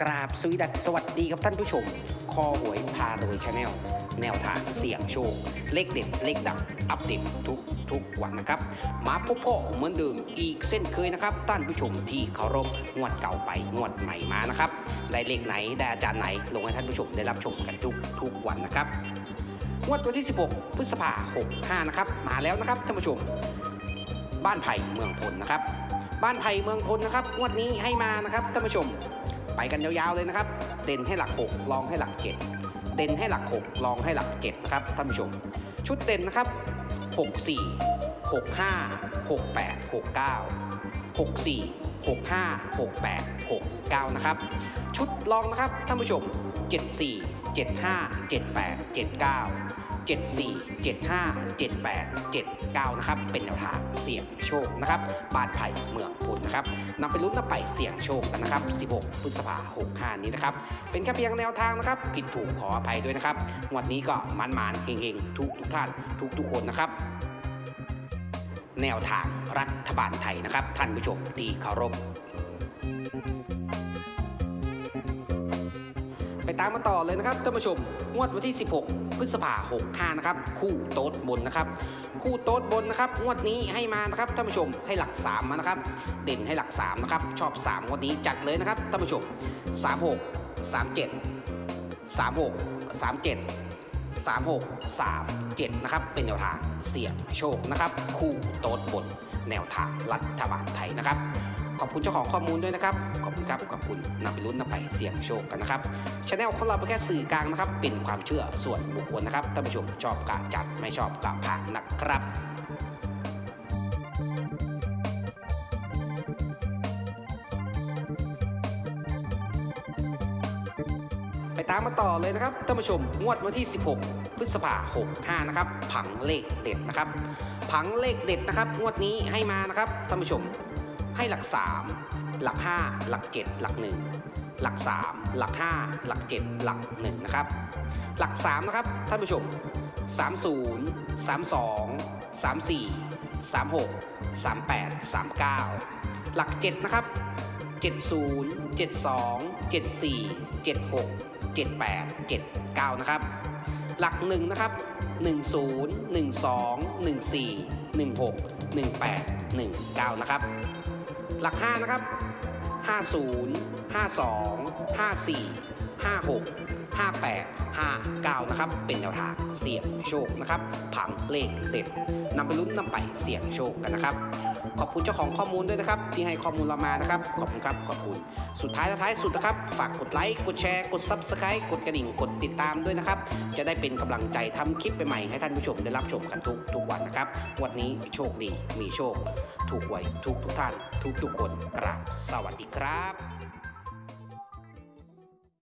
กราบสวีดัสสวัสดีครับท่านผู้ชม คอหวยพารวยชาแนล แนวทางเสี่ยงโชค เลขเด็ด เลขดัง อัปเดตทุกทุกวันนะครับ มาพบพ่อเหมือนเดิมอีกเส้นเคยนะครับ ท่านผู้ชมที่เคารพงวดเก่าไปงวดใหม่มานะครับ ได้เลขไหน ได้อาจารย์ไหน ลงให้ท่านผู้ชมได้รับชมกันทุกทุกวันนะครับงวดวันที่ 16 พฤษภา65 นะครับ มาแล้วนะครับท่านผู้ชม บ้านไผ่เมืองพลนะครับ บ้านไผ่เมืองพลนะครับงวดนี้ให้มานะครับท่านผู้ชม ไปกันยาวๆเลยนะครับ เด่นให้หลัก6ลองให้หลัก 7 เด่นให้หลัก6ลองให้หลัก7นะครับท่านผู้ชม ชุดเด่นนะครับ 64 65 68 69 64 65 68 69 นะครับ ชุดลองนะครับท่านผู้ชม 74 75 78 79 74 75 78 79 นะครับ เป็นแนวทางเสี่ยงโชคนะครับ บานไผ่เมือง นนะครับนำไปลุ้นนำไปเสี่ยงโชคกันนะครับ 16 พฤษภาคม65นี้นะครับ เป็นแค่เพียงแนวทางนะครับ ผิดถูกขออภัยด้วยนะครับงวันนี้ก็มันมานเฮงๆ ทุกทุกท่านทุกทุกคนนะครับ แนวทางรัฐบาลไทยนะครับ ท่านผู้ชมที่เคารพ ตามมาต่อเลยนะครับท่านผู้ชมงวดวันที่ 16 พฤษภาคม65นะครับคู่โต๊ดบนนะครับ คู่โต๊ดบนนะครับงวดนี้ให้มานะครับท่านผู้ชมให้หลัก3มานะครับ เด่นให้หลัก3นะครับชอบ3งวดนี้จัดเลยนะครับท่านผู้ชม 36 37 36 37 36 37 นะครับ เป็นแนวทางเสี่ยงโชคนะครับ คู่โต๊ดบนแนวทางรัฐบาลไทยนะครับ อบคุณเจ้าของข้อมูลด้วยนะครับ ขอบคุณครับ ขอบคุณนำไปลุ้นนำไปเสี่ยงโชคกันนะครับช anel ของเราเป็นแค่สื่อกลางนะครับ เป็นความเชื่อส่วนบุคคลนะครับ ท่านผู้ชมชอบกะจัดไม่ชอบกะผ่านนะครับไปตามมาต่อเลยนะครับท่านผู้ชมงวดวันที่ 16 พฤษภาคม65 นะครับ ผังเลขเด็ดนะครับ ผังเลขเด็ดนะครับ งวดนี้ให้มานะครับท่านผู้ชม ให้หลัก 3 หลัก 5 หลัก 7 หลัก 1 หลัก 3 หลัก 5 หลัก 7 หลัก 1 นะครับ หลัก 3 นะครับ ท่านผู้ชม 30 32 34 36 38 39 หลัก 7 นะครับ 70 72 74 76 78 79 นะครับ หลัก 1 นะครับ 10 12 14 16 18 19 นะครับ หลัก 5 นะครับ 50 52 54 56 58 59 นะครับ เป็นแนวทางเสี่ยงโชคนะครับ ผังเลขเด็ดนำไปลุ้นนำไปเสี่ยงโชคกันนะครับ ขอบคุณเจ้าของข้อมูลด้วยนะครับ ที่ให้ข้อมูลเรามานะครับ ขอบคุณครับ ขอบคุณ สุดท้ายท้ายสุดนะครับ ฝากกดไลค์ กดแชร์ กด Subscribe กดกระดิ่ง กดติดตามด้วยนะครับ จะได้เป็นกำลังใจทำคลิปใหม่ๆให้ท่านผู้ชมได้รับชมกันทุกทุกวันนะครับ วันนี้โชคดี มีโชค ถูกไวทุกทุกท่านทุกทุกคนกราบสวัสดีครับ